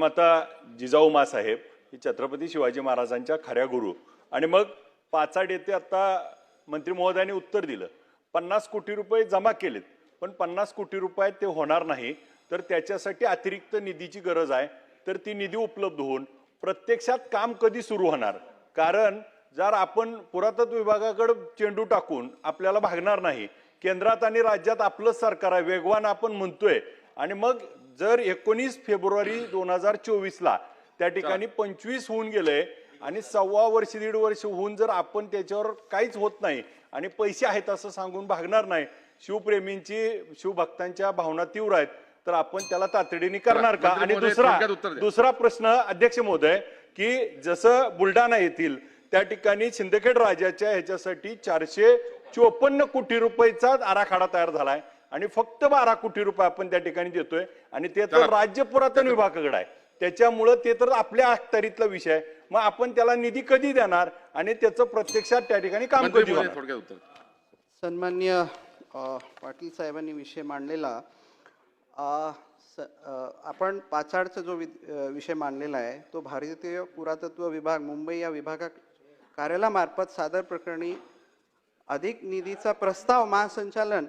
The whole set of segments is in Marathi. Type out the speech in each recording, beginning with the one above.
माता जिजाऊ मासाहेब हे छत्रपती शिवाजी महाराजांच्या खऱ्या गुरु. आणि मग पाचाड येथे आता मंत्री महोदयाने उत्तर दिलं. पन्नास कोटी रुपये जमा केलेत. पण पन्नास कोटी रुपये ते होणार नाही. तर त्याच्यासाठी अतिरिक्त निधीची गरज आहे. तर ती निधी उपलब्ध होऊन प्रत्यक्षात काम कधी सुरू होणार? कारण जर आपण पुरातत्व विभागाकडे चेंडू टाकून आपल्याला भागणार नाही केंद्रात आणि राज्यात आपलंच सरकार आहे. वेगवान आपण म्हणतोय. आणि मग जर एकोणीस फेब्रुवारी दोन हजार चोवीसला त्या ठिकाणी पंचवीस होऊन गेले आणि सव्वा वर्ष दीड वर्ष होऊन जर आपण त्याच्यावर काहीच होत नाही आणि पैसे आहेत असं सांगून भागणार नाही शिवप्रेमींची शिवभक्तांच्या भावना तीव्र आहेत तर आपण त्याला तातडीने करणार का? आणि दुसरा. दुसरा प्रश्न अध्यक्ष महोदय की जसं बुलढाणा येथील त्या ठिकाणी शिंदखेड राजाच्या ह्याच्यासाठी चारशे चोपन्न कोटी रुपयेचा आराखडा तयार झालाय. आणि फक्त बारा कोटी रुपये आपण त्या ठिकाणी देतोय. आणि ते तर. राज्य पुरातन विभागाकडे आहे. त्याच्यामुळं ते तर आपल्या अखत्यारीतला विषय आहे. मग आपण त्याला निधी कधी देणार? आणि त्याचं प्रत्यक्षात त्या ठिकाणी काम कधी होणार? सन्मान्य पाटील साहेबांनी विषय मांडलेला. आपण पाचाडचा जो विषय मांडलेला आहे तो भारतीय पुरातत्व विभाग मुंबई या विभागा कार्यालयामार्फत सादर प्रकरणी अधिक निधीचा प्रस्ताव महासंचालन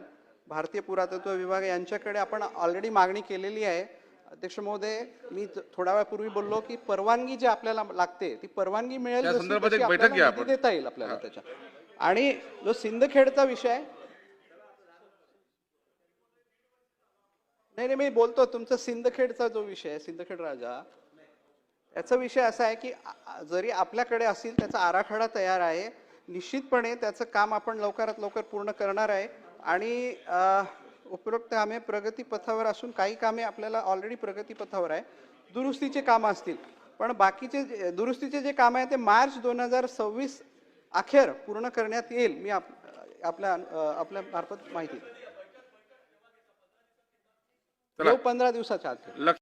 भारतीय पुरातत्व विभाग यांच्याकडे आपण ऑलरेडी मागणी केलेली आहे. अध्यक्ष महोदय मी थोड्या वेळापूर्वी बोललो की परवानगी जी आपल्याला लागते ती परवानगी मिळेल. देता येईल आपल्याला त्याच्या. आणि जो सिंदखेडचा विषय नाही नाही मी बोलतो तुमचा सिंदखेडचा जो विषय आहे सिंदखेड राजा याचा विषय असा आहे की जरी आपल्याकडे असेल त्याचा आराखडा तयार आहे. निश्चितपणे त्याचं काम आपण लवकरात लवकर पूर्ण करणार आहे. आणि उपरोक्त कामे प्रगतीपथावर असून काही कामे आपल्याला ऑलरेडी प्रगतीपथावर आहे. दुरुस्तीचे कामं असतील. पण बाकीचे दुरुस्तीचे जे काम आहे ते मार्च दोन हजार सव्वीस अखेर पूर्ण करण्यात येईल मी आप आपल्या आपल्या मार्फत माहिती पंधरा दिवसाच्या आत.